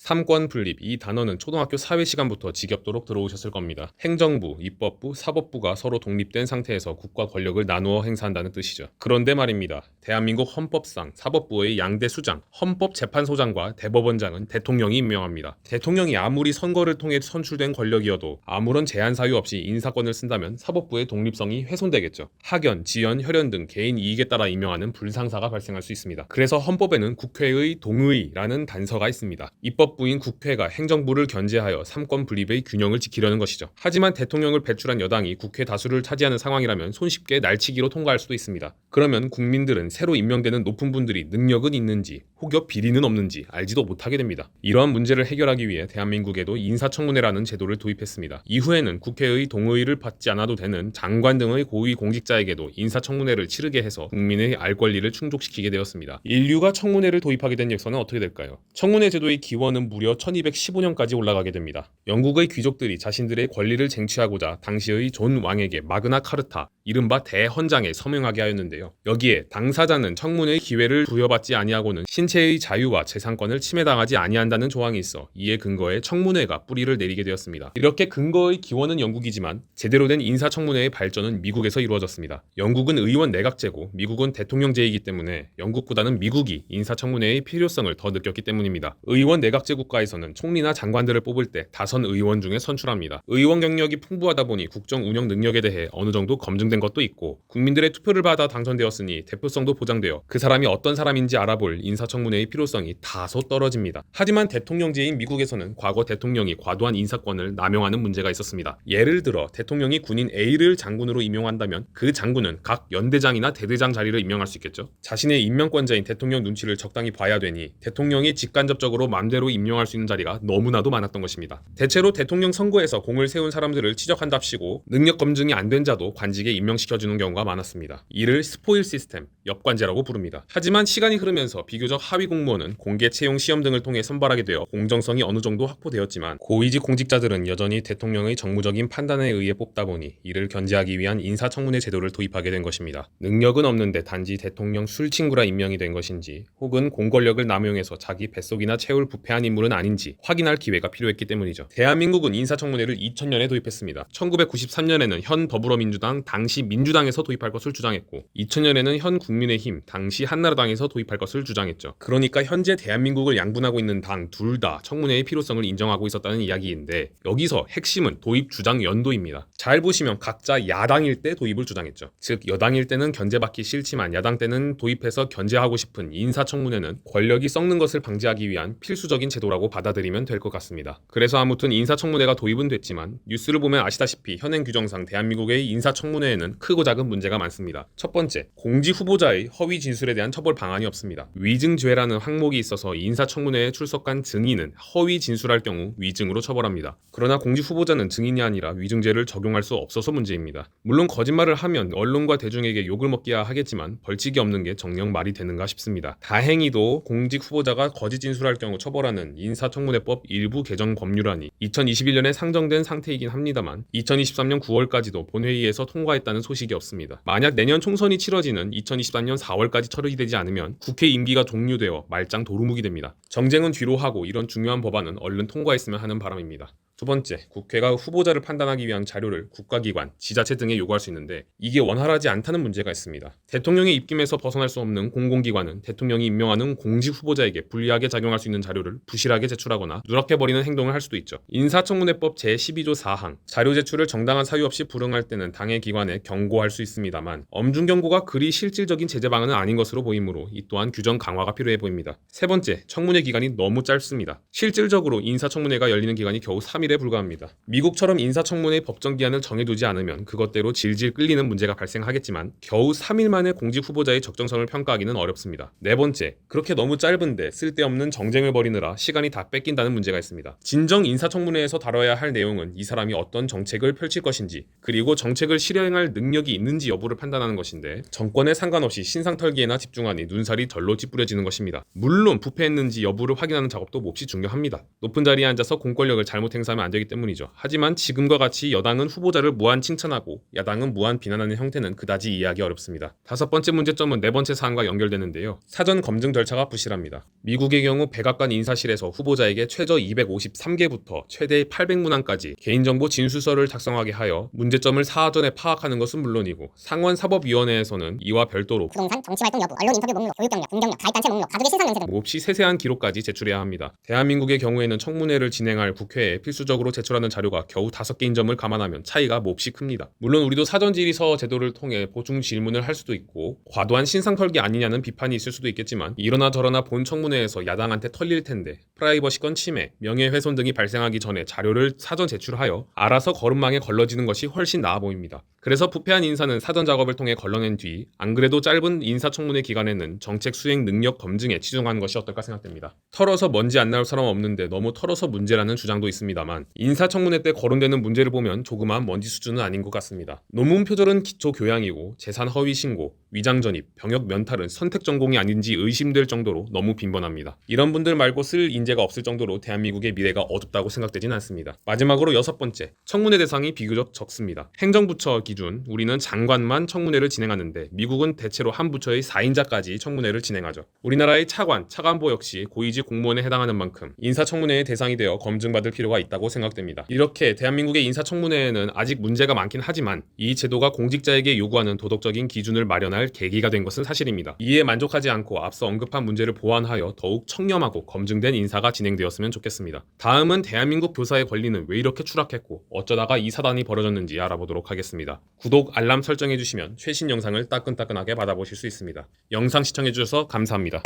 삼권 분립 이 단어는 초등학교 사회 시간부터 지겹도록 들어오셨을 겁니다. 행정부, 입법부, 사법부가 서로 독립된 상태에서 국가 권력을 나누어 행사한다는 뜻이죠. 그런데 말입니다. 대한민국 헌법상 사법부의 양대 수장, 헌법재판소장과 대법원장은 대통령이 임명합니다. 대통령이 아무리 선거를 통해 선출된 권력이어도 아무런 제한 사유 없이 인사권을 쓴다면 사법부의 독립성이 훼손되겠죠. 학연, 지연, 혈연 등 개인 이익에 따라 임명하는 불상사가 발생할 수 있습니다. 그래서 헌법에는 국회의 동의라는 단서가 있습니다. 입법 부인 국회가 행정부를 견제하여 삼권 분립의 균형을 지키려는 것이죠. 하지만 대통령을 배출한 여당이 국회 다수를 차지하는 상황이라면 손쉽게 날치기로 통과할 수도 있습니다. 그러면 국민들은 새로 임명되는 높은 분들이 능력은 있는지 혹여 비리는 없는지 알지도 못하게 됩니다. 이러한 문제를 해결하기 위해 대한민국에도 인사청문회라는 제도를 도입했습니다. 이후에는 국회의 동의를 받지 않아도 되는 장관 등의 고위 공직자에게도 인사청문회를 치르게 해서 국민의 알 권리를 충족시키게 되었습니다. 인류가 청문회를 도입하게 된 역사는 어떻게 될까요? 청문회 제도의 기원은 무려 1215년까지 올라가게 됩니다. 영국의 귀족들이 자신들의 권리를 쟁취하고자 당시의 존 왕에게 마그나 카르타, 이른바 대헌장에 서명하게 하였는데요. 여기에 당사자는 청문회의 기회를 부여받지 아니하고는 신체의 자유와 재산권을 침해당하지 아니한다는 조항이 있어 이에 근거해 청문회가 뿌리를 내리게 되었습니다. 이렇게 근거의 기원은 영국이지만 제대로 된 인사청문회의 발전은 미국에서 이루어졌습니다. 영국은 의원 내각제고 미국은 대통령제이기 때문에 영국보다는 미국이 인사청문회의 필요성을 더 느꼈기 때문입니다. 의원 내각제 국가에서는 총리나 장관들을 뽑을 때 다선 의원 중에 선출합니다. 의원 경력이 풍부하다 보니 국정 운영 능력에 대해 어느 정도 검증된 것도 있고 국민들의 투표를 받아 당선되었으니 대표성도 보장되어 그 사람이 어떤 사람인지 알아볼 인사청문회의 필요성이 다소 떨어집니다. 하지만 대통령제인 미국에서는 과거 대통령이 과도한 인사권을 남용하는 문제가 있었습니다. 예를 들어 대통령이 군인 A를 장군으로 임용한다면 그 장군은 각 연대장이나 대대장 자리를 임명할 수 있겠죠. 자신의 임명권자인 대통령 눈치를 적당히 봐야 되니 대통령이 직간접적으로 맘대로 임명할 수 있는 자리가 너무나도 많았던 것입니다. 대체로 대통령 선거에서 공을 세운 사람들을 지적한답시고 능력 검증이 안 된 자도 관직에 임명시켜주는 경우가 많았습니다. 이를 스포일 시스템, 엽관제라고 부릅니다. 하지만 시간이 흐르면서 비교적 하위 공무원은 공개 채용 시험 등을 통해 선발하게 되어 공정성이 어느 정도 확보되었지만 고위직 공직자들은 여전히 대통령의 정무적인 판단에 의해 뽑다 보니 이를 견제하기 위한 인사청문회 제도를 도입하게 된 것입니다. 능력은 없는데 단지 대통령 술친구라 임명이 된 것인지 혹은 공권력을 남용해서 자기 뱃속이나 채울 부패한 인물은 아닌지 확인할 기회가 필요했기 때문이죠. 대한민국은 인사청문회를 2000년에 도입했습니다. 1993년에는 현 더불어민주당 당시 민주당에서 도입할 것을 주장했고 2000년에는 현 국민 의힘 당시 한나라당에서 도입할 것을 주장했죠. 그러니까 현재 대한민국을 양분하고 있는 당 둘 다 청문회의 필요성을 인정하고 있었다는 이야기인데 여기서 핵심은 도입 주장 연도입니다. 잘 보시면 각자 야당일 때 도입을 주장했죠. 즉 여당일 때는 견제받기 싫지만 야당 때는 도입해서 견제하고 싶은 인사청문회는 권력이 썩는 것을 방지하기 위한 필수적인 제도라고 받아들이면 될 것 같습니다. 그래서 아무튼 인사청문회가 도입은 됐지만 뉴스를 보면 아시다시피 현행 규정상 대한민국의 인사청문회에는 크고 작은 문제가 많습니다. 첫 번째, 공직 후보자의 허위 진술에 대한 처벌 방안이 없습니다. 위증죄라는 항목이 있어서 인사청문회에 출석한 증인은 허위 진술할 경우 위증으로 처벌합니다. 그러나 공직 후보자는 증인이 아니라 위증죄를 적용할 수 없어서 문제입니다. 물론 거짓말을 하면 언론과 대중에게 욕을 먹기야 하겠지만 벌칙이 없는 게 정녕 말이 되는가 싶습니다. 다행히도 공직 후보자가 거짓 진술할 경우 처벌하는 인사청문회법 일부 개정 법률안이 2021년에 상정된 상태이긴 합니다만 2023년 9월까지도 본회의에서 통과했다는 소식이 없습니다. 만약 내년 총선이 치러지는 2023년 4월까지 처리되지 않으면 국회 임기가 종료되어 말짱 도루묵이 됩니다. 정쟁은 뒤로 하고 이런 중요한 법안은 얼른 통과했으면 하는 바람입니다. 두 번째, 국회가 후보자를 판단하기 위한 자료를 국가기관, 지자체 등에 요구할 수 있는데 이게 원활하지 않다는 문제가 있습니다. 대통령의 입김에서 벗어날 수 없는 공공기관은 대통령이 임명하는 공직 후보자에게 불리하게 작용할 수 있는 자료를 부실하게 제출하거나 누락해버리는 행동을 할 수도 있죠. 인사청문회법 제12조 4항, 자료 제출을 정당한 사유 없이 불응할 때는 당의 기관에 경고할 수 있습니다만 엄중 경고가 그리 실질적인 제재 방안은 아닌 것으로 보이므로 이 또한 규정 강화가 필요해 보입니다. 세 번째, 청문회 기간이 너무 짧습니다. 실질적으로 인사청문회가 열리는 기간이 겨우 3일 3일에 불과합니다. 미국처럼 인사청문회 법정 기한을 정해두지 않으면 그것대로 질질 끌리는 문제가 발생하겠지만 겨우 3일 만에 공직 후보자의 적정성을 평가하기는 어렵습니다. 네 번째, 그렇게 너무 짧은데 쓸데없는 정쟁을 벌이느라 시간이 다 뺏긴다는 문제가 있습니다. 진정 인사청문회에서 다뤄야 할 내용은 이 사람이 어떤 정책을 펼칠 것인지 그리고 정책을 실행할 능력이 있는지 여부를 판단하는 것인데 정권에 상관없이 신상 털기에나 집중하니 눈살이 절로 찌푸려지는 것입니다. 물론 부패했는지 여부를 확인하는 작업도 몹시 중요합니다. 높은 자리에 앉아서 공권력을 잘못 행사하면 하면 안 되기 때문이죠. 하지만 지금과 같이 여당은 후보자를 무한 칭찬하고 야당은 무한 비난하는 형태는 그다지 이해하기 어렵습니다. 다섯 번째 문제점은 네 번째 사안과 연결되는데요. 사전 검증 절차가 부실합니다. 미국의 경우 백악관 인사실에서 후보자에게 최저 253개부터 최대 800문항까지 개인정보 진술서를 작성하게 하여 문제점을 사전에 파악하는 것은 물론이고 상원 사법위원회에서는 이와 별도로 부동산, 정치활동 여부, 언론 인터뷰 목록, 교육 경력, 공경력, 가입단체 목록, 가족의 신상 연세 등 몹시 세세한 기록까지 제출해야 합니다. 대한민국의 경우에는 청문회를 진행할 국회에 필수적 으로 제출하는 자료가 겨우 다섯 개인 점을 감안하면 차이가 몹시 큽니다. 물론 우리도 사전 질의서 제도를 통해 보충 질문을 할 수도 있고 과도한 신상 털기 아니냐는 비판이 있을 수도 있겠지만 이러나 저러나 본 청문회에서 야당한테 털릴 텐데 프라이버시권 침해, 명예훼손 등이 발생하기 전에 자료를 사전 제출하여 알아서 거름망에 걸러지는 것이 훨씬 나아 보입니다. 그래서 부패한 인사는 사전 작업을 통해 걸러낸 뒤 안 그래도 짧은 인사청문회 기간에는 정책 수행 능력 검증에 치중하는 것이 어떨까 생각됩니다. 털어서 먼지 안 나올 사람 없는데 너무 털어서 문제라는 주장도 있습니다만 인사청문회 때 거론되는 문제를 보면 조그마한 먼지 수준은 아닌 것 같습니다. 논문 표절은 기초 교양이고 재산 허위 신고, 위장 전입, 병역 면탈은 선택 전공이 아닌지 의심될 정도로 너무 빈번합니다. 이런 분들 말고 쓸 인재가 없을 정도로 대한민국의 미래가 어둡다고 생각되진 않습니다. 마지막으로 여섯 번째, 청문회 대상이 비교적 적습니다. 행정부처 기준 우리는 장관만 청문회를 진행하는데 미국은 대체로 한 부처의 4인자까지 청문회를 진행하죠. 우리나라의 차관, 차관보 역시 고위직 공무원에 해당하는 만큼 인사청문회의 대상이 되어 검증받을 필요가 있다고 생각됩니다. 이렇게 대한민국의 인사청문회에는 아직 문제가 많긴 하지만 이 제도가 공직자에게 요구하는 도덕적인 기준을 마련할 계기가 된 것은 사실입니다. 이에 만족하지 않고 앞서 언급한 문제를 보완하여 더욱 청렴하고 검증된 인사가 진행되었으면 좋겠습니다. 다음은 대한민국 교사의 권리는 왜 이렇게 추락했고 어쩌다가 이 사단이 벌어졌는지 알아보도록 하겠습니다. 구독, 알람 설정해주시면 최신 영상을 따끈따끈하게 받아보실 수 있습니다. 영상 시청해주셔서 감사합니다.